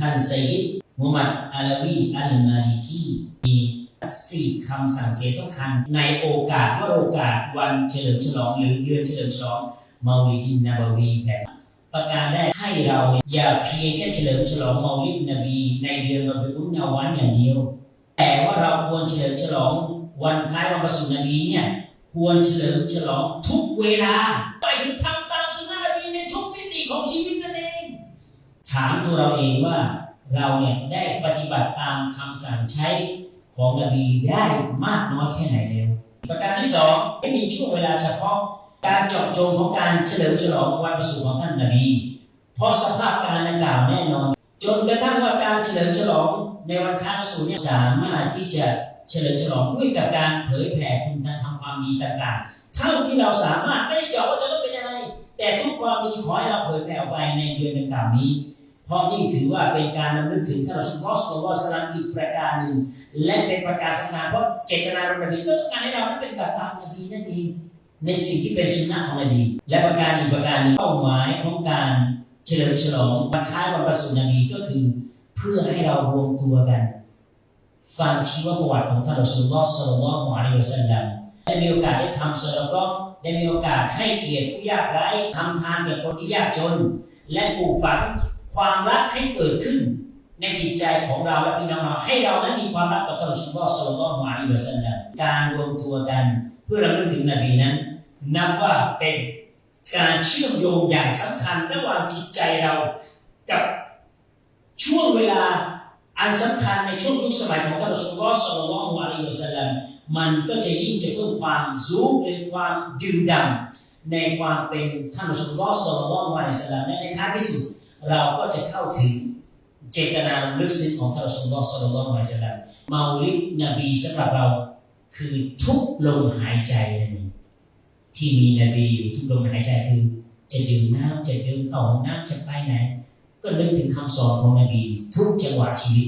ท่านไซยิดมุฮัมมัดอาลาวีอัลมาลิกีมีสี่คำสั่งเสียสำคัญ ในโอกาสว่าโอกาสวันเฉลิมฉลองหรือเดือนเฉลิมฉลองมาวิดินนาบวีแบบประการได้ให้เราอย่าเพียงแค่เฉลิมฉลองมาวิดนบีในเดือนรอบิอุนอาวันอย่างเดียว แต่ว่าเราควรเฉลิมฉลองวันคล้ายวันประสูตินบีเนี่ยควรเฉลิมฉลองทุกเวลาไปถึง ถามตัวเราเองว่าเราเนี่ยได้ปฏิบัติตามคำสั่งใช้ของนบีได้มากน้อยแค่ไหนแล้วประการที่สองไม่มีช่วงเวลาเฉพาะการเจาะจงของการเฉลิมฉลองวันประสูติของท่านนบีเพราะสภาพการดังกล่าวแน่นอน จนกระทั่งว่าการเฉลิมฉลองในวันคล้าวันประสูติเนี่ยสามารถที่จะเฉลิมฉลองด้วยกับการเผยแผ่คุณธรรมความดีต่างๆ เท่าที่เราสามารถไม่ได้เจาะว่าจะต้องเป็นยังไงแต่ทุกความดีขอให้เราเผยแผ่ออกไปในเดือนดังกล่าวนี้ เพราะนี่ถือว่าเป็นการนำลึกถึงท่านสุลลอฮ์ศ็อลลัลลอฮุอะลัยฮิวะซัลลัมอีกประการหนึ่งและเป็นประการสำคัญเพราะเจตนาของนบีก็ต้องการให้เรามันเป็นแบบตามนบีนั่นเองในสิ่งที่เป็นสุนนะของนบีและประการอีกประการหนึ่งเป้าหมายของการเฉลิมฉลองวันคล้ายวันประสูตินบีก็คือ เพื่อให้เรารวมตัวกัน ฟังชีวประวัติของท่านสุลลอฮ์ศ็อลลัลลอฮุอะลัยฮิวะซัลลัมได้มีโอกาสได้ทำสละก็ได้มีโอกาสให้เกียรติผู้ยากไร้ทำทานแก่คนที่ยากจน และปลูกฝัง ความรักให้เกิดขึ้นในจิตใจของเราและพี่น้องเราให้เรานั้นมีความรักต่อท่านสุลลอฮ์ศ็อลลัลลอฮุอะลัยฮิวะซัลลัมการรวมตัวกันเพื่อราเลึกถึงนบีนั้น นับว่าเป็นการเชื่อมโยงอย่างสำคัญระหว่างจิตใจเรากับช่วงเวลาอันสำคัญในช่วงยุคสมัยของท่านสุลลอฮ์ศ็อลลัลลอฮุอะลัยฮิวะซัลลัมมันก็จะยิ่งจะเพิ่มความสูงหรือความดื่มด่ำในความเป็นท่านสุลลอฮ์ศ็อลลัลลอฮุอะลัยฮิวะซัลลัมและในท้ายที่สุด เราก็จะเข้าถึงเจตนาลึกซึ้งของท่านสุลลอฮ์ศ็อลลัลลอฮุอะลัยฮิวะซัลลัมเมาลิดนบีสำหรับเราคือทุกลมหายใจนั่นเองที่มีนบีอยู่ทุกลมหายใจคือ จะดื่มน้ำจะดื่มเข้าห้องน้ำจะไปไหน ก็นึกถึงคำสอนของนบีทุกจังหวะชีวิต